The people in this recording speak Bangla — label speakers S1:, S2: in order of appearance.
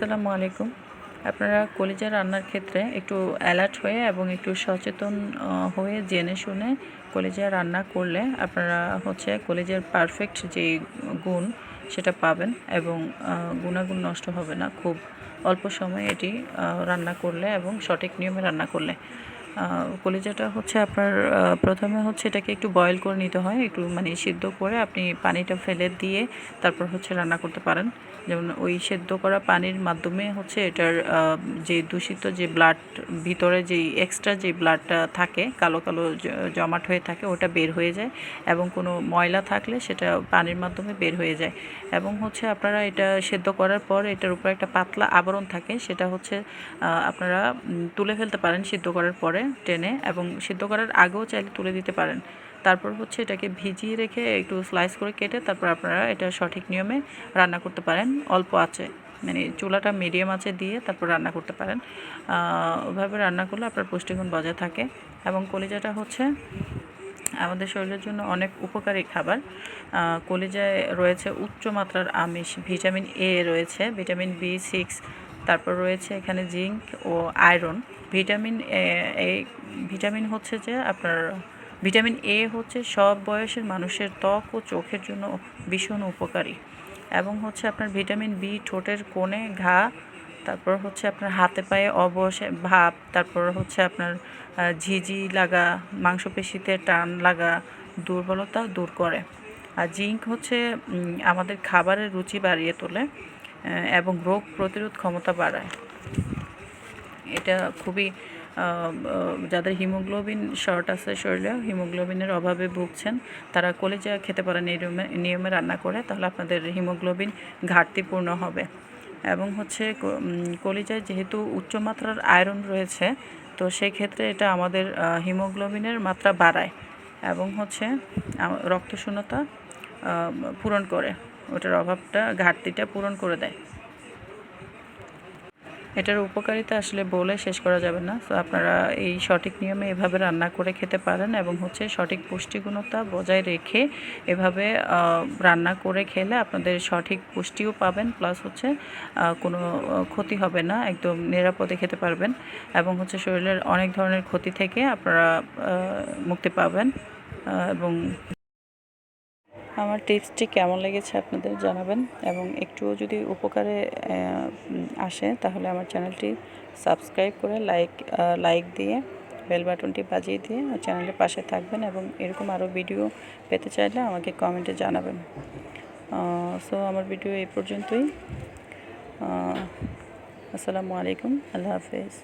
S1: আসসালামু আলাইকুম। আপনারা কলিজা রান্নার ক্ষেত্রে একটু অ্যালার্ট হয়ে এবং একটু সচেতন হয়ে জেনে শুনে কলিজা রান্না করলে আপনারা হচ্ছে কলিজার পারফেক্ট যে গুণ সেটা পাবেন এবং গুণাগুণ নষ্ট হবে না। খুব অল্প সময়ে এটি রান্না করলে এবং সঠিক নিয়মে রান্না করলে। কলিজাটা হচ্ছে আপনার প্রথমে হচ্ছে এটাকে একটু বয়েল করে নিতে হয়, একটু মানে সিদ্ধ করে আপনি পানিটা ফেলে দিয়ে তারপর হচ্ছে রান্না করতে পারেন। যেমন ওই সেদ্ধ করা পানির মাধ্যমে হচ্ছে এটার যে দূষিত যে ব্লাড ভিতরে যে এক্সট্রা যে ব্লাডটা থাকে, কালো কালো জমাট হয়ে থাকে, ওটা বের হয়ে যায় এবং কোনো ময়লা থাকলে সেটা পানির মাধ্যমে বের হয়ে যায়। এবং হচ্ছে আপনারা এটা সেদ্ধ করার পর এটার উপর একটা পাতলা আবরণ থাকে, সেটা হচ্ছে আপনারা তুলে ফেলতে পারেন, সিদ্ধ করার পরে। টেনে এবং সিদ্ধ করার আগেও চাইলে তুলে দিতে পারেন। তারপর হচ্ছে এটাকে ভিজিয়ে রেখে একটু স্লাইস করে কেটে তারপর আপনারা এটা সঠিক নিয়মে রান্না করতে পারেন। অল্প আছে মানে চুলাটা মিডিয়াম আছে দিয়ে তারপর রান্না করতে পারেন। ওভাবে রান্না করলে আপনার পুষ্টিগুণ বজায় থাকে এবং কলিজাটা হচ্ছে আমাদের শরীরের জন্য অনেক উপকারী খাবার। কলিজায় রয়েছে উচ্চ মাত্রার আমিষ, ভিটামিন এ রয়েছে, ভিটামিন বি সিক্স তারপর রয়েছে এখানে জিঙ্ক ও আয়রন। ভিটামিন এ- ভিটামিন হচ্ছে যে আপনার, ভিটামিন এ হচ্ছে সব বয়সের মানুষের ত্বক ও চোখের জন্য ভীষণ উপকারী। এবং হচ্ছে আপনার ভিটামিন বি ঠোঁটের কোণে ঘা, তারপর হচ্ছে আপনার হাতে পায়ে অবশ ভাব তারপর হচ্ছে আপনার ঝিঝি লাগা, মাংসপেশিতে টান লাগা দুর্বলতা দূর করে। আর জিঙ্ক হচ্ছে আমাদের খাবারের রুচি বাড়িয়ে তোলে। এবং রোগ প্রতিরোধ ক্ষমতা বাড়ায়। এটা খুবই যাদের হিমোগ্লোবিন শর্ট আছে শরীরে, হিমোগ্লোবিনের অভাবে ভুগছেন, তারা কলিজা খেতে পারেন নিয়মে নিয়মে রান্না করে, তাহলে আপনাদের হিমোগ্লোবিন ঘাটতিপূর্ণ হবে। এবং হচ্ছে কলিজায় যেহেতু উচ্চমাত্রার আয়রন রয়েছে, তো সেই ক্ষেত্রে এটা আমাদের হিমোগ্লোবিনের মাত্রা বাড়ায় এবং হচ্ছে রক্তশূন্যতা পূরণ করে। ওটার অভাবটা, ঘাটতিটা পূরণ করে দেয়। এটার উপকারিতা আসলে বলে শেষ করা যাবে না। তো আপনারা এই সঠিক নিয়মে এভাবে রান্না করে খেতে পারেন এবং হচ্ছে সঠিক পুষ্টিগুণতা বজায় রেখে এভাবে রান্না করে খেলে আপনাদের সঠিক পুষ্টিও পাবেন, প্লাস হচ্ছে কোনো ক্ষতি হবে না, একদম নিরাপদে খেতে পারবেন এবং হচ্ছে শরীরের অনেক ধরনের ক্ষতি থেকে আপনারা মুক্তি পাবেন এবং আমার টিপসটি কেমন লেগেছে আপনাদের জানাবেন এবং একটুও যদি উপকারে আসে তাহলে আমার চ্যানেলটি সাবস্ক্রাইব করে লাইক লাইক দিয়ে, বেল বাটনটি বাজিয়ে দিয়ে চ্যানেলের পাশে থাকবেন এবং এরকম আরও ভিডিও পেতে চাইলে আমাকে কমেন্টে জানাবেন। সো আমার ভিডিও এই পর্যন্তই। আসসালামু আলাইকুম, আল্লাহ হাফেজ।